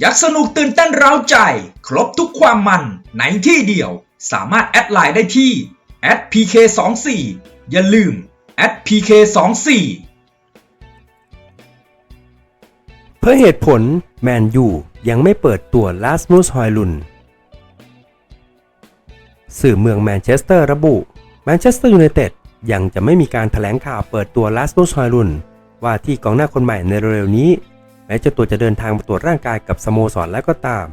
ยักสนุกตื่นเต้นเร้าใจ ครบทุกความมันในที่เดียว สามารถแอดไลน์ได้ที่ @pk24 อย่าลืม @pk24 เพื่อเหตุผลแมนยูยังไม่เปิดตัวลาสมูสฮอยลุน สื่อเมืองแมนเชสเตอร์ระบุแมนเชสเตอร์ยูไนเต็ดยังจะไม่มีการแถลงข่าวเปิดตัวลาสมูสฮอยลุน ว่าที่กองหน้าคนใหม่ในเร็วๆนี้ แม้เจ้าตัวจะเดินทางมาตรวจร่างกายกับสโมสรแล้วก็ตาม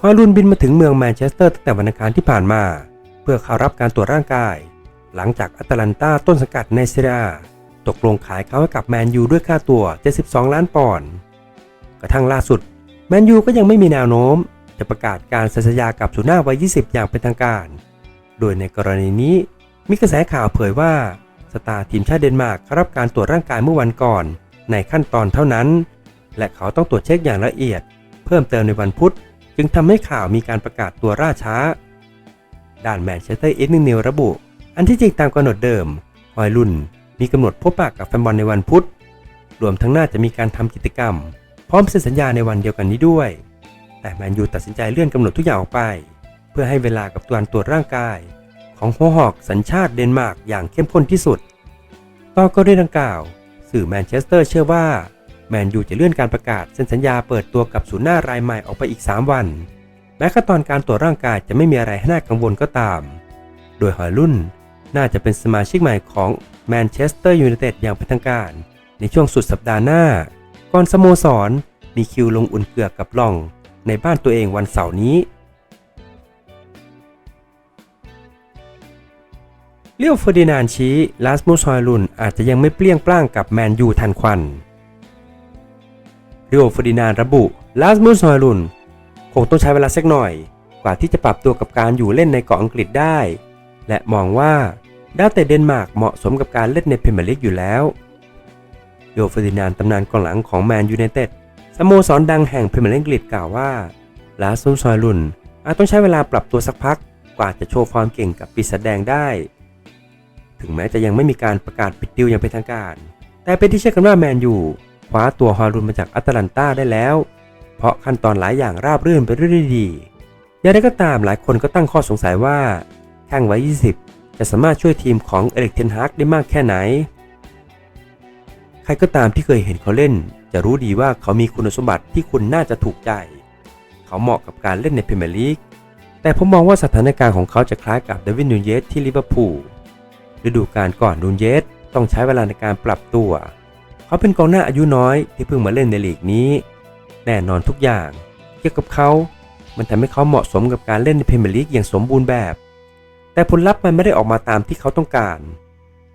ฮอยลุนบินมาถึงเมืองแมนเชสเตอร์ตั้งแต่วันอังคารที่ผ่านมา เพื่อเข้ารับการตรวจร่างกาย หลังจากอัตแลนตาต้นสังกัดในเซเรียอาตกลงขายเขาให้กับแมนยูด้วยค่าตัว 72 ล้านปอนด์กระทั่งล่าสุด แมนยูก็ยังไม่มีแนวโน้ม จะประกาศการเซ็นสัญญากับสุน่าวัย 20 อย่างเป็นทางการ โดยในกรณีนี้มีกระแสข่าวเผยว่าสตาร์ทีมชาติเดนมาร์กเข้ารับการตรวจร่างกายเมื่อวันก่อน ในขั้นตอนเท่านั้น และเขาต้องตรวจเช็คอย่างละเอียด เพิ่มเติมในวันพุธ จึงทำให้ข่าวมีการประกาศตัวล่าช้า ด้านแมนเชสเตอร์อีฟนิงนิวระบุ อันที่จริงตามกำหนดเดิมฮอยลุนมีกำหนดพบปะกับแฟนบอลในวันพุธ รวมทั้งน่าจะมีการทำกิจกรรม พร้อมเซ็นสัญญาในวันเดียวกันนี้ด้วย แต่แมนยูตัดสินใจเลื่อนกำหนดทุกอย่างออกไป เพื่อให้เวลากับการตรวจร่างกาย ของหัวหอกสัญชาติเดนมาร์กอย่างเข้มข้นที่สุดต่อกรณีดังกล่าว สื่อแมนเชสเตอร์เชื่อว่าแมนยูจะเลื่อนการประกาศเซ็นสัญญาเปิดตัวกับศูนย์หน้ารายใหม่ออกไปอีก 3 วัน แม้ขั้นตอนการตรวจร่างกายจะไม่มีอะไรให้น่ากังวลก็ตาม โดยหอยรุ่นน่าจะเป็นสมาชิกใหม่ของแมนเชสเตอร์ยูไนเต็ดอย่างเป็นทางการ ในช่วงสุดสัปดาห์หน้า ก่อนสโมสรมีคิวลงอุ่นเกลือกับลอง ในบ้านตัวเองวันเสาร์นี้ เลี้ยวเฟอร์ดินานชี้ลาสมูสฮอยลุนอาจจะยังไม่เปลี่ยงปล้างกับแมนยูทันควันเลี้ยวเฟอร์ดินานระบุลาสมูสฮอยลุนคงต้องใช้เวลาสักหน่อย กว่าที่จะปรับตัวกับการอยู่เล่นในเกาะอังกฤษได้ และมองว่าดาวเตะเดนมาร์กเหมาะสมกับการเล่นในพรีเมียร์ลีกอยู่แล้วโยเฟอร์ดินานตำนานกองหลังของแมนยูไนเต็ดสโมสรดังแห่งพรีเมียร์ลีกอังกฤษกล่าวว่าลาสมูสฮอยลุนอาจต้องใช้เวลาปรับตัวสักพักกว่าจะโชว์ความเก่งกับปีศาจแดงได้ ถึงแม้จะยังไม่มีการประกาศปิดดิวอย่างเป็นทางการ แต่เป็นที่เชื่อกันว่าแมนยูคว้าตัวฮอลลุนมาจากอัตแลนตาได้แล้ว เพราะขั้นตอนหลายอย่างราบรื่นไปด้วยดีอย่างไรก็ตามหลายคนก็ตั้งข้อสงสัยว่าแข้งไว้20 จะสามารถช่วยทีมของเอริกเทนฮากได้มากแค่ไหน ใครก็ตามที่เคยเห็นเขาเล่น จะรู้ดีว่าเขามีคุณสมบัติที่คุณน่าจะถูกใจ เขาเหมาะกับการเล่นในพรีเมียร์ลีก แต่ผมมองว่าสถานการณ์ของเขาจะคล้ายกับเดวิดนูเยสที่ลิเวอร์พูล ฤดูกาลก่อนนูนเยสต้องใช้เวลาในการปรับตัว เขาเป็นกองหน้าอายุน้อยที่เพิ่งมาเล่นในลีกนี้ แน่นอนทุกอย่าง เกี่ยวกับเขา มันทำให้เขาเหมาะสมกับการเล่นในพรีเมียร์ลีกอย่างสมบูรณ์แบบ แต่ผลลัพธ์มันไม่ได้ออกมาตามที่เขาต้องการ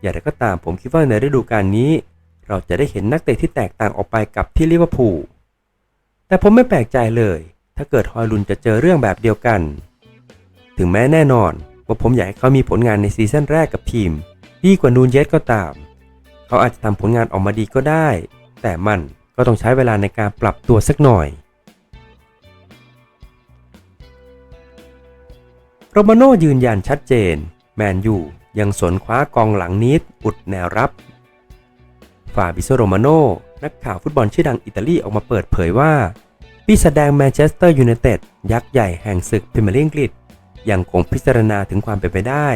อย่างไรก็ตามผมคิดว่าในฤดูกาลนี้ เราจะได้เห็นนักเตะที่แตกต่างออกไปกับที่ลิเวอร์พูล แต่ผมไม่แปลกใจเลย ถ้าเกิดฮอยลุนจะเจอเรื่องแบบเดียวกัน ถึงแม้แน่นอน ว่าผมอยากให้เขามีผลงานในซีซั่นแรกกับทีม ดีกว่านูนเยสก็ตาม เขาอาจจะทำผลงานออกมาดีก็ได้ แต่มันก็ต้องใช้เวลาในการปรับตัวสักหน่อย โรมาโน่ยืนยันชัดเจน แมนยูยังสนคว้ากองหลังนิดอุดแนวรับฟาบิโซโรมาโน่นักข่าวฟุตบอลชื่อดังอิตาลีออกมาเปิดเผยว่าปีศาจแดงแมนเชสเตอร์ยูไนเต็ดยักษ์ใหญ่แห่งศึกพรีเมียร์ลีกอังกฤษ ยังคงพิจารณาถึงความเป็นไปได้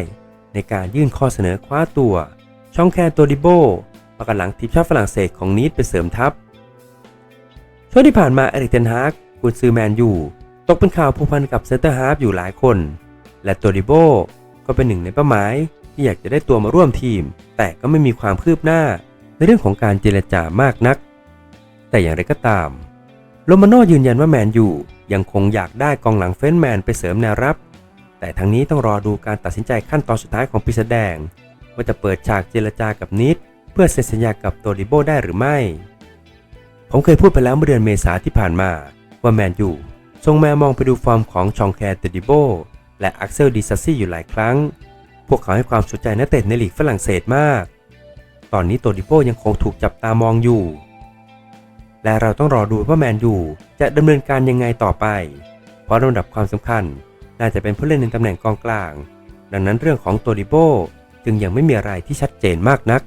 ในการยื่นข้อเสนอคว้าตัว ช่องแคร์ตัวดิโบประกันหลังทีมชาติฝรั่งเศสของนีดไปเสริมทัพ ช่วงที่ผ่านมาเอริกเทนฮากกุนซือแมนยูตกเป็นข่าวผูกพันกับเซนเตอร์ฮาร์ฟอยู่หลายคน และตัวดิโบก็เป็นหนึ่งในเป้าหมายที่อยากจะได้ตัวมาร่วมทีม แต่ก็ไม่มีความคืบหน้าในเรื่องของการเจรจามากนัก แต่อย่างไรก็ตามโรมาโนยืนยันว่าแมนยูยังคงอยากได้กองหลังเฟนแมนไปเสริมแนวรับ แต่ทั้งนี้ต้องรอดูการตัดสินใจขั้นตอนสุดท้ายของปีศาจแดง ว่าจะเปิดฉากเจรจากับนิด เพื่อเซ็นสัญญากับโตริโบได้หรือไม่ ผมเคยพูดไปแล้วเมื่อเดือนเมษาที่ผ่านมาว่าแมนยูทรงแมวมองไปดูฟอร์มของชองแคร์โตริโบและอักเซลดิซัซี่อยู่หลายครั้ง พวกเขาให้ความสนใจนักเตะในลีกฝรั่งเศสมาก ตอนนี้โตริโบยังคงถูกจับตามองอยู่ และเราต้องรอดูว่าแมนยูจะดำเนินการยังไงต่อไป เพราะลำดับความสำคัญ น่าจะเป็นผู้เล่นในตำแหน่งกองกลาง ดังนั้นเรื่องของตัวดิโบจึงยังไม่มีอะไรที่ชัดเจนมากนัก